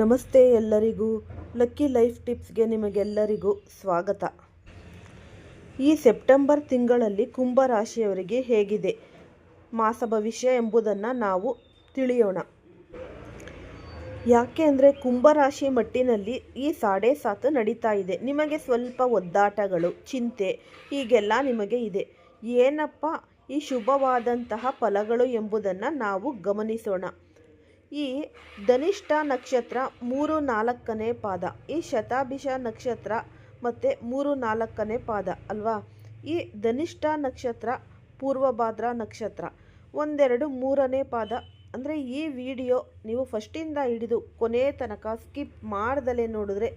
ನಮಸ್ತೆ ಎಲ್ಲರಿಗೂ. Lucky life ಟಿಪ್ಸ್ಗೆ ನಿಮಗೆಲ್ಲರಿಗೂ ಸ್ವಾಗತ. ಈ ಸೆಪ್ಟೆಂಬರ್ ತಿಂಗಳಲ್ಲಿ ಕುಂಭ ರಾಶಿಯವರಿಗೆ ಹೇಗಿದೆ? ಮಾಸ ಭವಿಷ್ಯ ಎಂಬುದನ್ನು ನಾವು ತಿಳಿಯೋಣ. ಯಾಕೆ ಅಂದರೆ ಕುಂಭರಾಶಿ ಮಟ್ಟಿನಲ್ಲಿ ಈ ಸಾಡೆ ಸಾತು ನಡೀತಾ ಇದೆ. ನಿಮಗೆ ಸ್ವಲ್ಪ ಒದ್ದಾಟಗಳು, ಚಿಂತೆ ಹೀಗೆಲ್ಲ ನಿಮಗೆ ಇದೆ. ಏನಪ್ಪ ಈ ಶುಭವಾದಂತಹ ಫಲಗಳು ಎಂಬುದನ್ನು ನಾವು ಗಮನಿಸೋಣ. ಈ ಧನಿಷ್ಠ ನಕ್ಷತ್ರ ಮೂರು ನಾಲ್ಕನೇ ಪಾದ, ಈ ಶತಾಭಿಷ ನಕ್ಷತ್ರ ಮತ್ತು ಮೂರು ನಾಲ್ಕನೇ ಪಾದ ಅಲ್ವಾ? ಈ ಧನಿಷ್ಠ ನಕ್ಷತ್ರ, ಪೂರ್ವಭಾದ್ರ ನಕ್ಷತ್ರ ಒಂದೆರಡು ಮೂರನೇ ಪಾದ. ಅಂದರೆ ಈ ವಿಡಿಯೋ ನೀವು ಫಸ್ಟಿಂದ ಹಿಡಿದು ಕೊನೆಯ ತನಕ ಸ್ಕಿಪ್ ಮಾಡ್ದಲೇ ನೋಡಿದ್ರೆ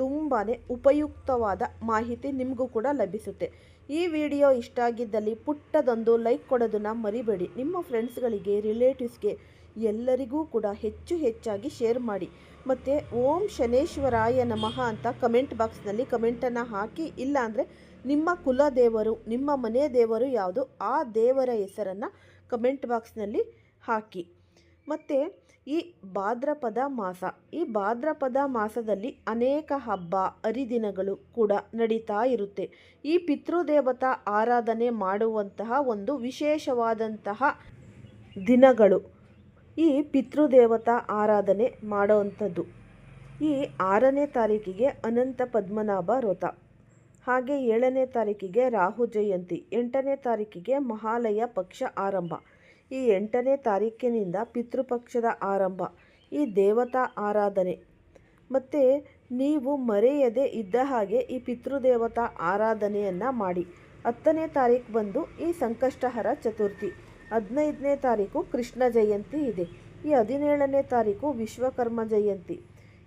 ತುಂಬಾ ಉಪಯುಕ್ತವಾದ ಮಾಹಿತಿ ನಿಮಗೂ ಕೂಡ ಲಭಿಸುತ್ತೆ. ಈ ವಿಡಿಯೋ ಇಷ್ಟ ಆಗಿದ್ದಲ್ಲಿ ಪುಟ್ಟದೊಂದು ಲೈಕ್ ಕೊಡೋದನ್ನು ಮರಿಬೇಡಿ. ನಿಮ್ಮ ಫ್ರೆಂಡ್ಸ್ಗಳಿಗೆ ರಿಲೇಟಿವ್ಸ್ಗೆ ಎಲ್ಲರಿಗೂ ಕೂಡ ಹೆಚ್ಚು ಹೆಚ್ಚಾಗಿ ಶೇರ್ ಮಾಡಿ. ಮತ್ತು ಓಂ ಶನೇಶ್ವರಾಯ ನಮಃ ಅಂತ ಕಮೆಂಟ್ ಬಾಕ್ಸ್ನಲ್ಲಿ ಕಮೆಂಟನ್ನು ಹಾಕಿ, ಇಲ್ಲ ಅಂದರೆ ನಿಮ್ಮ ಕುಲ ದೇವರು ನಿಮ್ಮ ಮನೆ ದೇವರು ಯಾವುದು, ಆ ದೇವರ ಹೆಸರನ್ನು ಕಮೆಂಟ್ ಬಾಕ್ಸ್ನಲ್ಲಿ ಹಾಕಿ. ಮತ್ತು ಈ ಭಾದ್ರಪದ ಮಾಸ, ಈ ಭಾದ್ರಪದ ಮಾಸದಲ್ಲಿ ಅನೇಕ ಹಬ್ಬ, ಹರಿದಿನಗಳು ಕೂಡ ನಡೀತಾ ಇರುತ್ತೆ. ಈ ಪಿತೃದೇವತಾ ಆರಾಧನೆ ಮಾಡುವಂತಹ ಒಂದು ವಿಶೇಷವಾದಂತಹ ದಿನಗಳು. ಈ ಪಿತೃದೇವತಾ ಆರಾಧನೆ ಮಾಡೋವಂಥದ್ದು. ಈ ಆರನೇ ತಾರೀಕಿಗೆ ಅನಂತ ಪದ್ಮನಾಭ ವ್ರತ. ಹಾಗೆ ಏಳನೇ ತಾರೀಕಿಗೆ ರಾಹು ಜಯಂತಿ, ಎಂಟನೇ ತಾರೀಕಿಗೆ ಮಹಾಲಯ ಪಕ್ಷ ಆರಂಭ. ಈ ಎಂಟನೇ ತಾರೀಕಿನಿಂದ ಪಿತೃಪಕ್ಷದ ಆರಂಭ. ಈ ದೇವತಾ ಆರಾಧನೆ. ಮತ್ತು ನೀವು ಮರೆಯದೆ ಇದ್ದ ಹಾಗೆ ಈ ಪಿತೃದೇವತಾ ಆರಾಧನೆಯನ್ನು ಮಾಡಿ. ಹತ್ತನೇ ತಾರೀಕು ಬಂದು ಈ ಸಂಕಷ್ಟಹರ ಚತುರ್ಥಿ. ಹದಿನೈದನೇ ತಾರೀಕು ಕೃಷ್ಣ ಜಯಂತಿ ಇದೆ. ಈ ಹದಿನೇಳನೇ ತಾರೀಕು ವಿಶ್ವಕರ್ಮ ಜಯಂತಿ.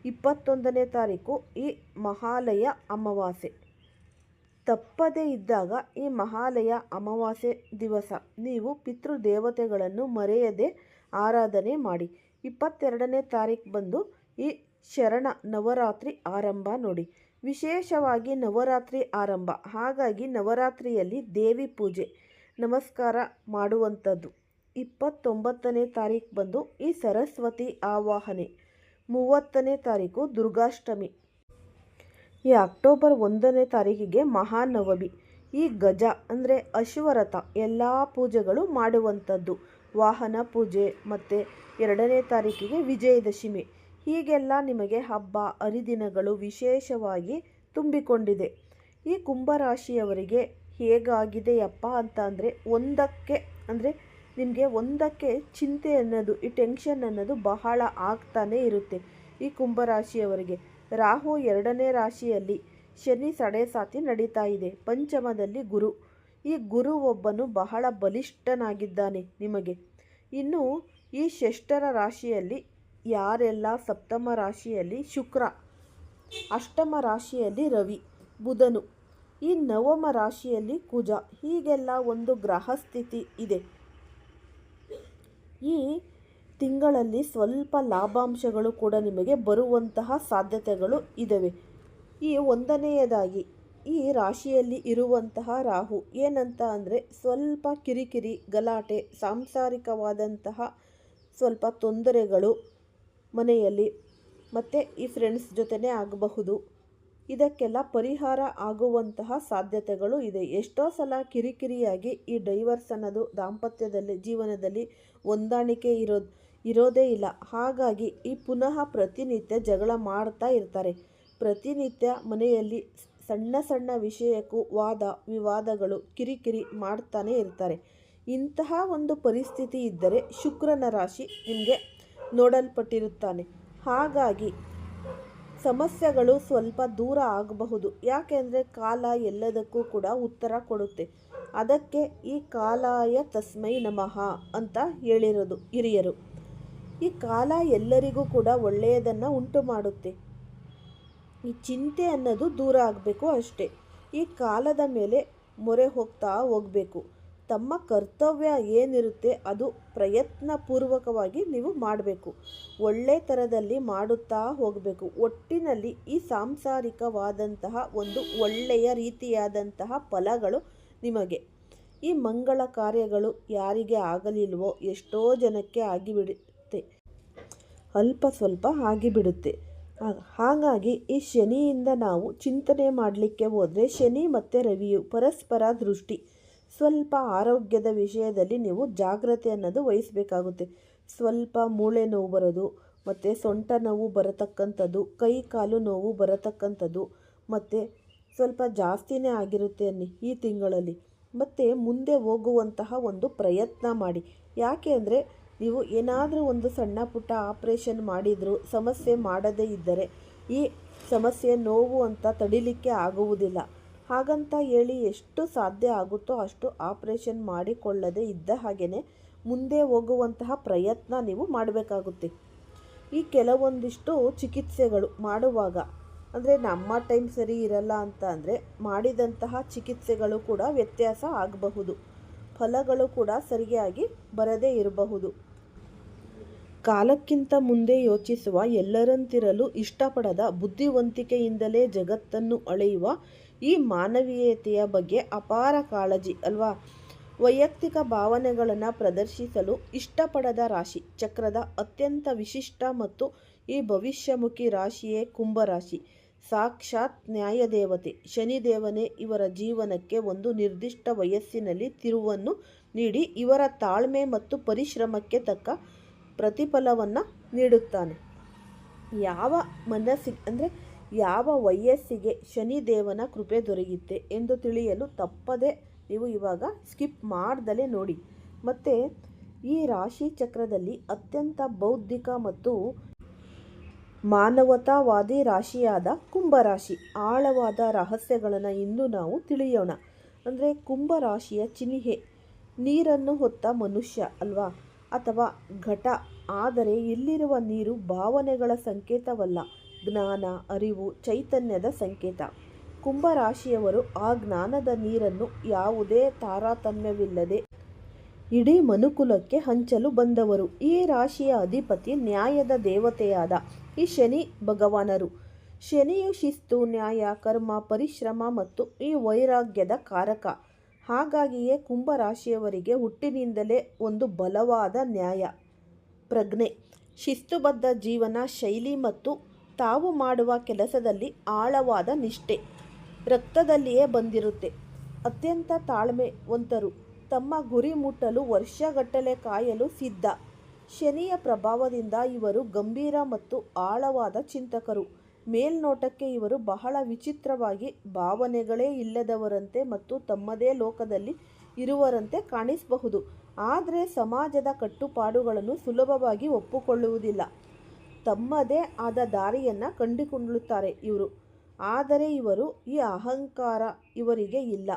ಇಪ್ಪತ್ತೊಂದನೇ ತಾರೀಕು ಈ ಮಹಾಲಯ ಅಮಾವಾಸ್ಯೆ. ತಪ್ಪದೇ ಇದ್ದಾಗ ಈ ಮಹಾಲಯ ಅಮಾವಾಸ್ಯೆ ದಿವಸ. ನೀವು ಪಿತೃದೇವತೆಗಳನ್ನು ಮರೆಯದೆ ಆರಾಧನೆ ಮಾಡಿ. ಇಪ್ಪತ್ತೆರಡನೇ ತಾರೀಕು ಬಂದು ಈ ಶರಣ ನವರಾತ್ರಿ ಆರಂಭ ನೋಡಿ. ವಿಶೇಷವಾಗಿ ನವರಾತ್ರಿ ಆರಂಭ. ಹಾಗಾಗಿ ನವರಾತ್ರಿಯಲ್ಲಿ ದೇವಿ ಪೂಜೆ. ನಮಸ್ಕಾರ ಮಾಡುವಂಥದ್ದು. ಇಪ್ಪತ್ತೊಂಬತ್ತನೇ ತಾರೀಕು ಬಂದು ಈ ಸರಸ್ವತಿ ಆವಾಹನೆ. ಮೂವತ್ತನೇ ತಾರೀಕು ದುರ್ಗಾಷ್ಟಮಿ. ಈ ಅಕ್ಟೋಬರ್ ಒಂದನೇ ತಾರೀಕಿಗೆ ಮಹಾನವಮಿ. ಈ ಗಜ ಅಂದರೆ ಅಶ್ವರಥ ಎಲ್ಲ ಪೂಜೆಗಳು ಮಾಡುವಂಥದ್ದು. ವಾಹನ ಪೂಜೆ ಮತ್ತು ಎರಡನೇ ತಾರೀಕಿಗೆ ವಿಜಯದಶಮಿ. ಹೀಗೆಲ್ಲ ನಿಮಗೆ ಹಬ್ಬ, ಹರಿದಿನಗಳು ವಿಶೇಷವಾಗಿ ತುಂಬಿಕೊಂಡಿದೆ. ಈ ಕುಂಭರಾಶಿಯವರಿಗೆ ಹೇಗಾಗಿದೆಯಪ್ಪ ಅಂತ ಅಂದರೆ ಒಂದಕ್ಕೆ ಅಂದರೆ ನಿಮಗೆ ಒಂದಕ್ಕೆ ಚಿಂತೆ ಅನ್ನೋದು, ಈ ಟೆನ್ಷನ್ ಅನ್ನೋದು ಬಹಳ ಆಗ್ತಾನೇ ಇರುತ್ತೆ ಈ ಕುಂಭರಾಶಿಯವರಿಗೆ. ರಾಹು ಎರಡನೇ ರಾಶಿಯಲ್ಲಿ ಶನಿ ಸಡೆಸಾತಿ ನಡೀತಾ ಇದೆ. ಪಂಚಮದಲ್ಲಿ ಗುರು. ಈ ಗುರು ಒಬ್ಬನು ಬಹಳ ಬಲಿಷ್ಠನಾಗಿದ್ದಾನೆ ನಿಮಗೆ. ಇನ್ನು ಈ ಷಷ್ಠರ ರಾಶಿಯಲ್ಲಿ ಯಾರೆಲ್ಲ ಸಪ್ತಮ ರಾಶಿಯಲ್ಲಿ ಶುಕ್ರ, ಅಷ್ಟಮ ರಾಶಿಯಲ್ಲಿ ರವಿ, ಬುಧನು. ಈ ನವಮ ರಾಶಿಯಲ್ಲಿ ಕುಜ. ಹೀಗೆಲ್ಲ ಒಂದು ಗ್ರಹ ಸ್ಥಿತಿ ಇದೆ. ಈ ತಿಂಗಳಲ್ಲಿ ಸ್ವಲ್ಪ ಲಾಭಾಂಶಗಳು ಕೂಡ ನಿಮಗೆ ಬರುವಂತಹ ಸಾಧ್ಯತೆಗಳು ಇದ್ದಾವೆ ಈ ಒಂದನೆಯದಾಗಿ, ಈ ರಾಶಿಯಲ್ಲಿ ಇರುವಂತಹ ರಾಹು ಏನಂತ ಅಂದರೆ ಸ್ವಲ್ಪ ಕಿರಿಕಿರಿ, ಗಲಾಟೆ, ಸಾಂಸಾರಿಕವಾದಂತಹ ಸ್ವಲ್ಪ ತೊಂದರೆಗಳು ಮನೆಯಲ್ಲಿ ಮತ್ತು ಈ ಫ್ರೆಂಡ್ಸ್ ಜೊತೆನೇ ಆಗಬಹುದು. ಇದಕ್ಕೆಲ್ಲ ಪರಿಹಾರ ಆಗುವಂತಹ ಸಾಧ್ಯತೆಗಳು ಇದೆ. ಎಷ್ಟೋ ಸಲ ಕಿರಿಕಿರಿಯಾಗಿ ಈ ಡೈವರ್ಸ್ ಅನ್ನೋದು ದಾಂಪತ್ಯದಲ್ಲಿ, ಜೀವನದಲ್ಲಿ ಹೊಂದಾಣಿಕೆ ಇರೋದು, ಇರೋದೇ ಇಲ್ಲ. ಹಾಗಾಗಿ ಈ ಪುನಃ ಪ್ರತಿನಿತ್ಯ ಜಗಳ ಮಾಡ್ತಾ ಇರ್ತಾರೆ. ಪ್ರತಿನಿತ್ಯ ಮನೆಯಲ್ಲಿ ಸಣ್ಣ ಸಣ್ಣ ವಿಷಯಕ್ಕೂ ವಾದ, ವಿವಾದಗಳು ಕಿರಿಕಿರಿ ಮಾಡ್ತಾನೆ ಇರ್ತಾರೆ. ಇಂತಹ ಒಂದು ಪರಿಸ್ಥಿತಿ ಇದ್ದರೆ ಶುಕ್ರನ ರಾಶಿ ನಿಮಗೆ ನೋಡಲ್ಪಟ್ಟಿರುತ್ತಾನೆ. ಹಾಗಾಗಿ ಸಮಸ್ಯೆಗಳು ಸ್ವಲ್ಪ ದೂರ ಆಗಬಹುದು. ಯಾಕೆಂದರೆ ಕಾಲ ಎಲ್ಲದಕ್ಕೂ ಕೂಡ ಉತ್ತರ ಕೊಡುತ್ತೆ. ಅದಕ್ಕೆ ಈ ಕಾಲಾಯ ತಸ್ಮೈ ನಮಃ ಅಂತ ಹೇಳಿರೋದು ಹಿರಿಯರು. ಈ ಕಾಲ ಎಲ್ಲರಿಗೂ ಕೂಡ ಒಳ್ಳೆಯದನ್ನು ಉಂಟು ಮಾಡುತ್ತೆ. ಈ ಚಿಂತೆ ಅನ್ನೋದು ದೂರ ಆಗಬೇಕು ಅಷ್ಟೇ. ಈ ಕಾಲದ ಮೇಲೆ ಮೊರೆ ಹೋಗ್ತಾ ಹೋಗಬೇಕು. ತಮ್ಮ ಕರ್ತವ್ಯ ಏನಿರುತ್ತೆ ಅದು ಪ್ರಯತ್ನಪೂರ್ವಕವಾಗಿ ನೀವು ಮಾಡಬೇಕು. ಒಳ್ಳೆ ಥರದಲ್ಲಿ ಮಾಡುತ್ತಾ ಹೋಗಬೇಕು. ಒಟ್ಟಿನಲ್ಲಿ ಈ ಸಾಂಸಾರಿಕವಾದಂತಹ ಒಂದು ಒಳ್ಳೆಯ ರೀತಿಯಾದಂತಹ ಫಲಗಳು ನಿಮಗೆ. ಈ ಮಂಗಳ ಕಾರ್ಯಗಳು ಯಾರಿಗೆ ಆಗಲಿಲ್ವೋ ಎಷ್ಟೋ ಜನಕ್ಕೆ ಆಗಿಬಿಡುತ್ತೆ. ಅಲ್ಪ ಸ್ವಲ್ಪ ಆಗಿಬಿಡುತ್ತೆ. ಹಾಗಾಗಿ ಈ ಶನಿಯಿಂದ ನಾವು ಚಿಂತನೆ ಮಾಡಲಿಕ್ಕೆ ಹೋದರೆ ಶನಿ ಮತ್ತು ರವಿಯು ಪರಸ್ಪರ ದೃಷ್ಟಿ. ಸ್ವಲ್ಪ ಆರೋಗ್ಯದ ವಿಷಯದಲ್ಲಿ ನೀವು ಜಾಗ್ರತೆ ಅನ್ನೋದು ವಹಿಸಬೇಕಾಗುತ್ತೆ. ಸ್ವಲ್ಪ ಮೂಳೆ ನೋವು ಬರೋದು, ಮತ್ತು ಸೊಂಟ ನೋವು ಬರತಕ್ಕಂಥದ್ದು, ಕೈ ಕಾಲು ನೋವು ಬರತಕ್ಕಂಥದ್ದು, ಮತ್ತು ಸ್ವಲ್ಪ ಜಾಸ್ತಿನೇ ಆಗಿರುತ್ತೆ ಅನ್ನಿ ಈ ತಿಂಗಳಲ್ಲಿ. ಮತ್ತು ಮುಂದೆ ಹೋಗುವಂತಹ ಒಂದು ಪ್ರಯತ್ನ ಮಾಡಿ. ಯಾಕೆ ಅಂದರೆ ನೀವು ಏನಾದರೂ ಒಂದು ಸಣ್ಣ ಪುಟ್ಟ ಆಪ್ರೇಷನ್ ಮಾಡಿದರೂ, ಸಮಸ್ಯೆ ಮಾಡದೇ ಇದ್ದರೆ ಈ ಸಮಸ್ಯೆ ನೋವು ಅಂತ ತಡಿಲಿಕ್ಕೆ ಆಗುವುದಿಲ್ಲ. ಹಾಗಂತ ಹೇಳಿ ಎಷ್ಟು ಸಾಧ್ಯ ಆಗುತ್ತೋ ಅಷ್ಟು ಆಪ್ರೇಷನ್ ಮಾಡಿಕೊಳ್ಳದೆ ಇದ್ದ ಹಾಗೆಯೇ ಮುಂದೆ ಹೋಗುವಂತಹ ಪ್ರಯತ್ನ ನೀವು ಮಾಡಬೇಕಾಗುತ್ತೆ. ಈ ಕೆಲವೊಂದಿಷ್ಟು ಚಿಕಿತ್ಸೆಗಳು ಮಾಡುವಾಗ, ಅಂದರೆ ನಮ್ಮ ಟೈಮ್ ಸರಿ ಇರಲ್ಲ ಅಂತ ಅಂದರೆ ಮಾಡಿದಂತಹ ಚಿಕಿತ್ಸೆಗಳು ಕೂಡ ವ್ಯತ್ಯಾಸ ಆಗಬಹುದು. ಫಲಗಳು ಕೂಡ ಸರಿಯಾಗಿ ಬರದೇ ಇರಬಹುದು. ಕಾಲಕ್ಕಿಂತ ಮುಂದೆ ಯೋಚಿಸುವ ಎಲ್ಲರಂತಿರಲು ಇಷ್ಟಪಡದ ಬುದ್ಧಿವಂತಿಕೆಯಿಂದಲೇ ಜಗತ್ತನ್ನು ಅಳೆಯುವ ಈ ಮಾನವೀಯತೆಯ ಬಗ್ಗೆ ಅಪಾರ ಕಾಳಜಿ ಅಲ್ವಾ? ವೈಯಕ್ತಿಕ ಭಾವನೆಗಳನ್ನು ಪ್ರದರ್ಶಿಸಲು ಇಷ್ಟಪಡದ ರಾಶಿ ಚಕ್ರದ ಅತ್ಯಂತ ವಿಶಿಷ್ಟ ಮತ್ತು ಈ ಭವಿಷ್ಯಮುಖಿ ರಾಶಿಯೇ ಕುಂಭರಾಶಿ. ಸಾಕ್ಷಾತ್ ನ್ಯಾಯದೇವತೆ. ಶನಿದೇವನೇ ಇವರ ಜೀವನಕ್ಕೆ ಒಂದು ನಿರ್ದಿಷ್ಟ ವಯಸ್ಸಿನಲ್ಲಿ ತಿರುವನ್ನು ನೀಡಿ ಇವರ ತಾಳ್ಮೆ ಮತ್ತು ಪರಿಶ್ರಮಕ್ಕೆ ತಕ್ಕ ಪ್ರತಿಫಲವನ್ನು ನೀಡುತ್ತಾನೆ. ಯಾವ ಮನಸ್ಸಿ, ಅಂದರೆ ಯಾವ ವಯಸ್ಸಿಗೆ ಶನಿದೇವನ ಕೃಪೆ ದೊರೆಯುತ್ತೆ ಎಂದು ತಿಳಿಯಲು ತಪ್ಪದೆ ನೀವು ಇವಾಗ ಸ್ಕಿಪ್ ಮಾಡ್ದಲೇ ನೋಡಿ. ಮತ್ತು, ಈ ರಾಶಿ ಚಕ್ರದಲ್ಲಿ ಅತ್ಯಂತ ಬೌದ್ಧಿಕ ಮತ್ತು ಮಾನವತಾವಾದಿ ರಾಶಿಯಾದ ಕುಂಭರಾಶಿ. ಆಳವಾದ ರಹಸ್ಯಗಳನ್ನು ಇಂದು ನಾವು ತಿಳಿಯೋಣ. ಅಂದರೆ, ಕುಂಭರಾಶಿಯ ಚಿಹ್ನೆ, ನೀರನ್ನು ಹೊತ್ತ ಮನುಷ್ಯ ಅಲ್ವಾ? ಅಥವಾ ಘಟ. ಆದರೆ, ಇಲ್ಲಿರುವ ನೀರು ಭಾವನೆಗಳ ಸಂಕೇತವಲ್ಲ. ಜ್ಞಾನ, ಅರಿವು, ಚೈತನ್ಯದ ಸಂಕೇತ. ಕುಂಭರಾಶಿಯವರು ಆ ಜ್ಞಾನದ ನೀರನ್ನು ಯಾವುದೇ ತಾರತಮ್ಯವಿಲ್ಲದೆ ಇಡೀ ಮನುಕುಲಕ್ಕೆ ಹಂಚಲು ಬಂದವರು. ಈ ರಾಶಿಯ ಅಧಿಪತಿ ನ್ಯಾಯದ ದೇವತೆಯಾದ ಈ ಶನಿ ಭಗವಾನರು. ಶನಿಯು ಶಿಸ್ತು, ನ್ಯಾಯ, ಕರ್ಮ, ಪರಿಶ್ರಮ ಮತ್ತು ಈ ವೈರಾಗ್ಯದ ಕಾರಕ. ಹಾಗಾಗಿಯೇ ಕುಂಭರಾಶಿಯವರಿಗೆ ಹುಟ್ಟಿನಿಂದಲೇ ಒಂದು ಬಲವಾದ ನ್ಯಾಯ, ಪ್ರಜ್ಞೆ, ಶಿಸ್ತುಬದ್ಧ ಜೀವನ ಶೈಲಿ ಮತ್ತು ತಾವು ಮಾಡುವ ಕೆಲಸದಲ್ಲಿ ಆಳವಾದ ನಿಷ್ಠೆ. ರಕ್ತದಲ್ಲಿಯೇ ಬಂದಿರುತ್ತೆ. ಅತ್ಯಂತ ತಾಳ್ಮೆವಂತರು. ತಮ್ಮ ಗುರಿ ಮುಟ್ಟಲು ವರ್ಷಗಟ್ಟಲೆ ಕಾಯಲು ಸಿದ್ಧ. ಶನಿಯ ಪ್ರಭಾವದಿಂದ ಇವರು ಗಂಭೀರ ಮತ್ತು ಆಳವಾದ ಚಿಂತಕರು. ಮೇಲ್ನೋಟಕ್ಕೆ ಇವರು ಬಹಳ ವಿಚಿತ್ರವಾಗಿ ಭಾವನೆಗಳೇ ಇಲ್ಲದವರಂತೆ ಮತ್ತು ತಮ್ಮದೇ ಲೋಕದಲ್ಲಿ ಇರುವರಂತೆ ಕಾಣಿಸಬಹುದು. ಆದರೆ ಸಮಾಜದ ಕಟ್ಟುಪಾಡುಗಳನ್ನು ಸುಲಭವಾಗಿ ಒಪ್ಪಿಕೊಳ್ಳುವುದಿಲ್ಲ. ತಮ್ಮದೇ ಆದ ದಾರಿಯನ್ನು ಕಂಡುಕೊಳ್ಳುತ್ತಾರೆ ಇವರು. ಆದರೆ ಇವರು ಈ ಅಹಂಕಾರ ಇವರಿಗೆ ಇಲ್ಲ.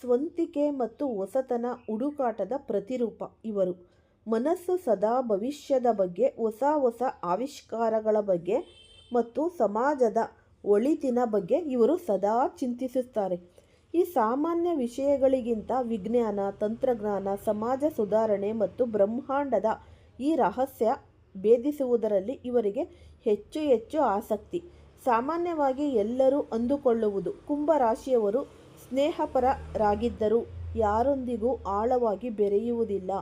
ಸ್ವಂತಿಕೆ ಮತ್ತು ಹೊಸತನ ಹುಡುಕಾಟದ ಪ್ರತಿರೂಪ ಇವರು. ಮನಸ್ಸು ಸದಾ ಭವಿಷ್ಯದ ಬಗ್ಗೆ, ಹೊಸ ಹೊಸ ಆವಿಷ್ಕಾರಗಳ ಬಗ್ಗೆ ಮತ್ತು ಸಮಾಜದ ಒಳಿತಿನ ಬಗ್ಗೆ ಇವರು ಸದಾ ಚಿಂತಿಸುತ್ತಾರೆ. ಈ ಸಾಮಾನ್ಯ ವಿಷಯಗಳಿಗಿಂತ ವಿಜ್ಞಾನ, ತಂತ್ರಜ್ಞಾನ, ಸಮಾಜ ಸುಧಾರಣೆ ಮತ್ತು ಬ್ರಹ್ಮಾಂಡದ ಈ ರಹಸ್ಯ ಭೇದಿಸುವುದರಲ್ಲಿ ಇವರಿಗೆ ಹೆಚ್ಚು ಹೆಚ್ಚು ಆಸಕ್ತಿ. ಸಾಮಾನ್ಯವಾಗಿ ಎಲ್ಲರೂ ಅಂದುಕೊಳ್ಳುವುದು ಕುಂಭರಾಶಿಯವರು ಸ್ನೇಹಪರರಾಗಿದ್ದರೂ ಯಾರೊಂದಿಗೂ ಆಳವಾಗಿ ಬೆರೆಯುವುದಿಲ್ಲ,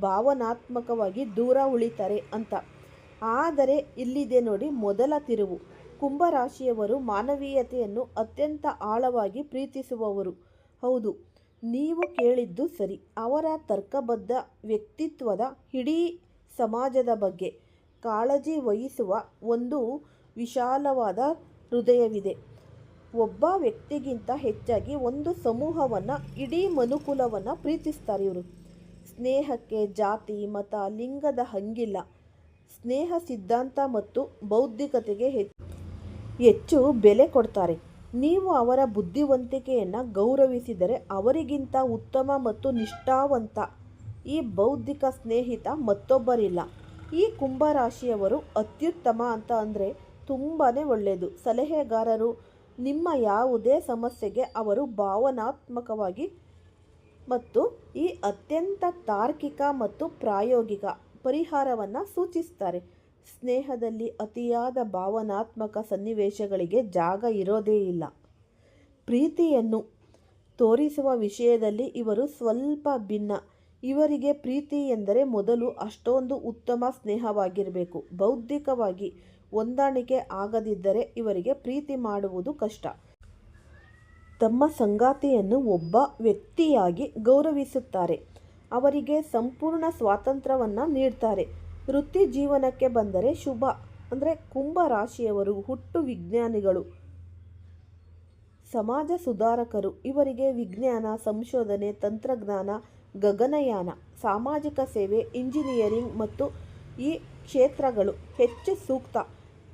ಭಾವನಾತ್ಮಕವಾಗಿ ದೂರ ಉಳಿತಾರೆ ಅಂತ. ಆದರೆ ಇಲ್ಲಿದೆ ನೋಡಿ ಮೊದಲ ತಿರುವು. ಕುಂಭರಾಶಿಯವರು ಮಾನವೀಯತೆಯನ್ನು ಅತ್ಯಂತ ಆಳವಾಗಿ ಪ್ರೀತಿಸುವವರು. ಹೌದು, ನೀವು ಕೇಳಿದ್ದು ಸರಿ. ಅವರ ತರ್ಕಬದ್ಧ ವ್ಯಕ್ತಿತ್ವದ ಇಡೀ ಸಮಾಜದ ಬಗ್ಗೆ ಕಾಳಜಿ ವಹಿಸುವ ಒಂದು ವಿಶಾಲವಾದ ಹೃದಯವಿದೆ. ಒಬ್ಬ ವ್ಯಕ್ತಿಗಿಂತ ಹೆಚ್ಚಾಗಿ ಒಂದು ಸಮೂಹವನ್ನು, ಇಡೀ ಮನುಕುಲವನ್ನು ಪ್ರೀತಿಸ್ತಾರೆ ಇವರು. ಸ್ನೇಹಕ್ಕೆ ಜಾತಿ, ಮತ, ಲಿಂಗದ ಹಂಗಿಲ್ಲ. ಸ್ನೇಹ ಸಿದ್ಧಾಂತ ಮತ್ತು ಬೌದ್ಧಿಕತೆಗೆ ಹೆಚ್ಚು ಬೆಲೆ ಕೊಡ್ತಾರೆ. ನೀವು ಅವರ ಬುದ್ಧಿವಂತಿಕೆಯನ್ನು ಗೌರವಿಸಿದರೆ ಅವರಿಗಿಂತ ಉತ್ತಮ ಮತ್ತು ನಿಷ್ಠಾವಂತ ಈ ಬೌದ್ಧಿಕ ಸ್ನೇಹಿತ ಮತ್ತೊಬ್ಬರಿಲ್ಲ. ಈ ಕುಂಭರಾಶಿಯವರು ಅತ್ಯುತ್ತಮ ಅಂತ ಅಂದರೆ ತುಂಬಾ ಒಳ್ಳೆಯದು ಸಲಹೆಗಾರರು ನಿಮ್ಮ ಯಾವುದೇ ಸಮಸ್ಯೆಗೆ ಅವರು ಭಾವನಾತ್ಮಕವಾಗಿ ಮತ್ತು ಈ ಅತ್ಯಂತ ತಾರ್ಕಿಕ ಮತ್ತು ಪ್ರಾಯೋಗಿಕ ಪರಿಹಾರವನ್ನು ಸೂಚಿಸ್ತಾರೆ. ಸ್ನೇಹದಲ್ಲಿ ಅತಿಯಾದ ಭಾವನಾತ್ಮಕ ಸನ್ನಿವೇಶಗಳಿಗೆ ಜಾಗ ಇರೋದೇ ಇಲ್ಲ. ಪ್ರೀತಿಯನ್ನು ತೋರಿಸುವ ವಿಷಯದಲ್ಲಿ ಇವರು ಸ್ವಲ್ಪ ಭಿನ್ನ. ಇವರಿಗೆ ಪ್ರೀತಿ ಎಂದರೆ ಮೊದಲು ಅಷ್ಟೊಂದು ಉತ್ತಮ ಸ್ನೇಹವಾಗಿರಬೇಕು. ಬೌದ್ಧಿಕವಾಗಿ ಹೊಂದಾಣಿಕೆ ಆಗದಿದ್ದರೆ ಇವರಿಗೆ ಪ್ರೀತಿ ಮಾಡುವುದು ಕಷ್ಟ. ತಮ್ಮ ಸಂಗಾತಿಯನ್ನು ಒಬ್ಬ ವ್ಯಕ್ತಿಯಾಗಿ ಗೌರವಿಸುತ್ತಾರೆ. ಅವರಿಗೆ ಸಂಪೂರ್ಣ ಸ್ವಾತಂತ್ರ್ಯವನ್ನು ನೀಡ್ತಾರೆ. ವೃತ್ತಿ ಜೀವನಕ್ಕೆ ಬಂದರೆ ಶುಭ, ಅಂದರೆ ಕುಂಭ ರಾಶಿಯವರು, ಹುಟ್ಟು ವಿಜ್ಞಾನಿಗಳು, ಸಮಾಜ ಸುಧಾರಕರು, ಇವರಿಗೆ ವಿಜ್ಞಾನ, ಸಂಶೋಧನೆ, ತಂತ್ರಜ್ಞಾನ ಗಗನಯಾನ, ಸಾಮಾಜಿಕ ಸೇವೆ, ಇಂಜಿನಿಯರಿಂಗ್ ಮತ್ತು ಈ ಕ್ಷೇತ್ರಗಳು ಹೆಚ್ಚು ಸೂಕ್ತ.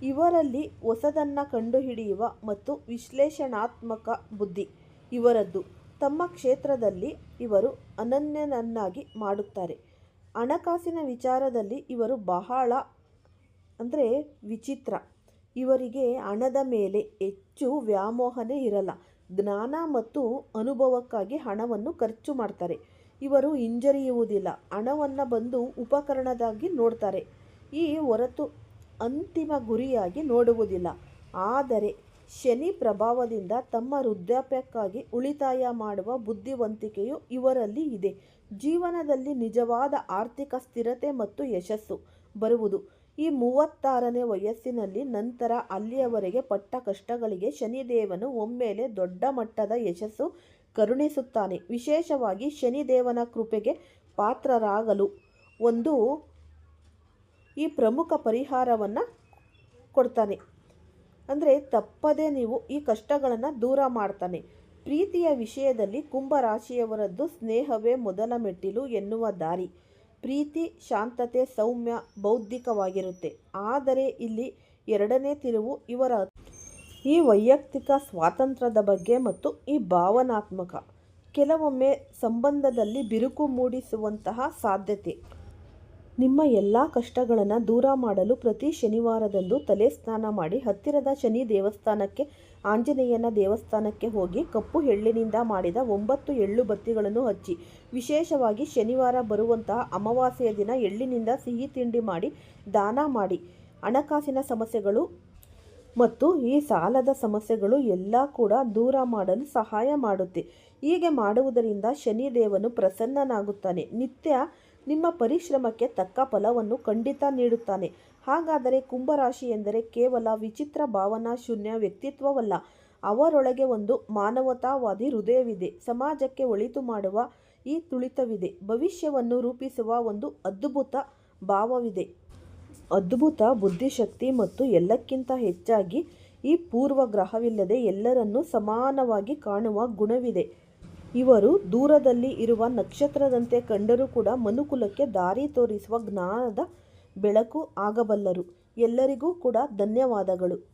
ಇವರಲ್ಲಿ ಹೊಸದನ್ನು ಕಂಡುಹಿಡಿಯುವ ಮತ್ತು ವಿಶ್ಲೇಷಣಾತ್ಮಕ ಬುದ್ಧಿ ಇವರದ್ದು. ತಮ್ಮ ಕ್ಷೇತ್ರದಲ್ಲಿ ಇವರು ಅನನ್ಯನನ್ನಾಗಿ ಮಾಡುತ್ತಾರೆ. ಹಣಕಾಸಿನ ವಿಚಾರದಲ್ಲಿ ಇವರು ಬಹಳ, ಅಂದರೆ ವಿಚಿತ್ರ. ಇವರಿಗೆ ಹಣದ ಮೇಲೆ ಹೆಚ್ಚು ವ್ಯಾಮೋಹನೆ ಇರಲ್ಲ. ಜ್ಞಾನ ಮತ್ತು ಅನುಭವಕ್ಕಾಗಿ ಹಣವನ್ನು ಖರ್ಚು ಮಾಡ್ತಾರೆ. ಇವರು ಹಿಂಜರಿಯುವುದಿಲ್ಲ. ಹಣವನ್ನು ಬಂದು ಉಪಕರಣದಾಗಿ ನೋಡ್ತಾರೆ. ಈ ಹೊರತು ಅಂತಿಮ ಗುರಿಯಾಗಿ ನೋಡುವುದಿಲ್ಲ. ಆದರೆ ಶನಿ ಪ್ರಭಾವದಿಂದ ತಮ್ಮ ವೃದ್ಧಾಪ್ಯಕ್ಕಾಗಿ ಉಳಿತಾಯ ಮಾಡುವ ಬುದ್ಧಿವಂತಿಕೆಯು ಇವರಲ್ಲಿ ಇದೆ. ಜೀವನದಲ್ಲಿ ನಿಜವಾದ ಆರ್ಥಿಕ ಸ್ಥಿರತೆ ಮತ್ತು ಯಶಸ್ಸು ಬರುವುದು. ಈ ಮೂವತ್ತಾರನೇ ವಯಸ್ಸಿನಲ್ಲಿ ನಂತರ ಅಲ್ಲಿಯವರೆಗೆ ಪಟ್ಟ ಕಷ್ಟಗಳಿಗೆ ಶನಿದೇವನು ಒಮ್ಮೆಲೆ ದೊಡ್ಡ ಮಟ್ಟದ ಯಶಸ್ಸು ಕರುಣಿಸುತ್ತಾನೆ. ವಿಶೇಷವಾಗಿ ಶನಿದೇವನ ಕೃಪೆಗೆ ಪಾತ್ರರಾಗಲು. ಒಂದು, ಈ ಪ್ರಮುಖ ಪರಿಹಾರವನ್ನು ಕೊಡ್ತಾನೆ. ಅಂದರೆ ತಪ್ಪದೇ ನೀವು ಈ ಕಷ್ಟಗಳನ್ನು ದೂರ ಮಾಡ್ತಾನೆ. ಪ್ರೀತಿಯ ವಿಷಯದಲ್ಲಿ ಕುಂಭರಾಶಿಯವರದ್ದು ಸ್ನೇಹವೇ ಮೊದಲ ಮೆಟ್ಟಿಲು ಎನ್ನುವ ದಾರಿ. ಪ್ರೀತಿ, ಶಾಂತತೆ, ಸೌಮ್ಯ, ಬೌದ್ಧಿಕವಾಗಿರುತ್ತೆ. ಆದರೆ ಇಲ್ಲಿ ಎರಡನೇ ತಿರುವು ಇವರ ಈ ವೈಯಕ್ತಿಕ ಸ್ವಾತಂತ್ರ್ಯದ ಬಗ್ಗೆ ಮತ್ತು ಈ ಭಾವನಾತ್ಮಕ, ಕೆಲವೊಮ್ಮೆ ಸಂಬಂಧದಲ್ಲಿ ಬಿರುಕು ಮೂಡಿಸುವಂತಹ ಸಾಧ್ಯತೆ. ನಿಮ್ಮ ಎಲ್ಲ ಕಷ್ಟಗಳನ್ನು ದೂರ ಮಾಡಲು ಪ್ರತಿ ಶನಿವಾರದಂದು ತಲೆ ಸ್ನಾನ ಮಾಡಿ ಹತ್ತಿರದ ಶನಿ ದೇವಸ್ಥಾನಕ್ಕೆ, ಆಂಜನೇಯನ ದೇವಸ್ಥಾನಕ್ಕೆ ಹೋಗಿ ಕಪ್ಪು ಎಳ್ಳಿನಿಂದ ಮಾಡಿದ ಒಂಬತ್ತು ಎಳ್ಳು ಬತ್ತಿಗಳನ್ನು ಹಚ್ಚಿ, ವಿಶೇಷವಾಗಿ ಶನಿವಾರ ಬರುವಂತಹ ಅಮಾವಾಸ್ಯೆಯ ದಿನ ಎಳ್ಳಿನಿಂದ ಸಿಹಿ ತಿಂಡಿ ಮಾಡಿ, ದಾನ ಮಾಡಿ, ಹಣಕಾಸಿನ ಸಮಸ್ಯೆಗಳು ಮತ್ತು ಈ ಸಾಲದ ಸಮಸ್ಯೆಗಳು ಎಲ್ಲ ಕೂಡ ದೂರ ಮಾಡಲು ಸಹಾಯ ಮಾಡುತ್ತೆ. ಹೀಗೆ ಮಾಡುವುದರಿಂದ ಶನಿದೇವನು ಪ್ರಸನ್ನನಾಗುತ್ತಾನೆ. ನಿತ್ಯ ನಿಮ್ಮ ಪರಿಶ್ರಮಕ್ಕೆ ತಕ್ಕ ಫಲವನ್ನು ಖಂಡಿತ ನೀಡುತ್ತಾನೆ. ಹಾಗಾದರೆ ಕುಂಭರಾಶಿ ಎಂದರೆ ಕೇವಲ ವಿಚಿತ್ರ ಭಾವನಾ ಶೂನ್ಯ ವ್ಯಕ್ತಿತ್ವವಲ್ಲ. ಅವರೊಳಗೆ ಒಂದು ಮಾನವತಾವಾದಿ ಹೃದಯವಿದೆ. ಸಮಾಜಕ್ಕೆ ಒಳಿತು ಮಾಡುವ ಈ ತುಳಿತವಿದೆ. ಭವಿಷ್ಯವನ್ನು ರೂಪಿಸುವ ಒಂದು ಅದ್ಭುತ ಭಾವವಿದೆ. ಅದ್ಭುತ ಬುದ್ಧಿಶಕ್ತಿ ಮತ್ತು ಎಲ್ಲಕ್ಕಿಂತ ಹೆಚ್ಚಾಗಿ ಈ ಪೂರ್ವಗ್ರಹವಿಲ್ಲದೆ ಎಲ್ಲರನ್ನೂ ಸಮಾನವಾಗಿ ಕಾಣುವ ಗುಣವಿದೆ. ಇವರು ದೂರದಲ್ಲಿ ಇರುವ ನಕ್ಷತ್ರದಂತೆ ಕಂಡರೂ ಕೂಡ ಮನುಕುಲಕ್ಕೆ ದಾರಿ ತೋರಿಸುವ ಜ್ಞಾನದ ಬೆಳಕು ಆಗಬಲ್ಲರು. ಎಲ್ಲರಿಗೂ ಕೂಡ ಧನ್ಯವಾದಗಳು.